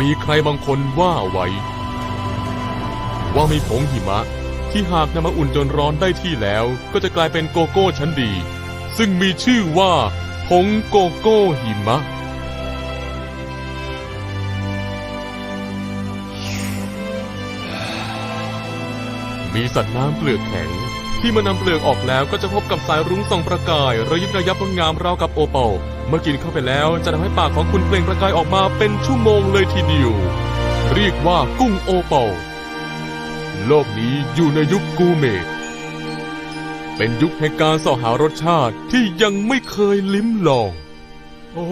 มีใครบางคนว่าไว้ ว่ามีผงหิมะ ที่หากนำมาอุ่นจนร้อนได้ที่แล้ว ก็จะกลายเป็นโกโก้ชั้นดี ซึ่งมีชื่อว่าผงโกโก้หิมะมีสัตว์น้ำเปลือกแข็ง ที่มื่อนำเปลือกออกแล้วก็จะพบกับสายรุ้งส่องประกายระยิบระยับงดงามราวกับโอเปล เมื่อกินเข้าไปแล้วจะทำให้ปากของคุณเปล่งประกายออกมาเป็นชั่วโมงเลยทีเดียว เรียกว่ากุ้งโอเปลโลกนี้อยู่ในยุคกูเมดเป็นยุคแห่งการเสอหารสชาติที่ยังไม่เคยลิ้มลอง โอ้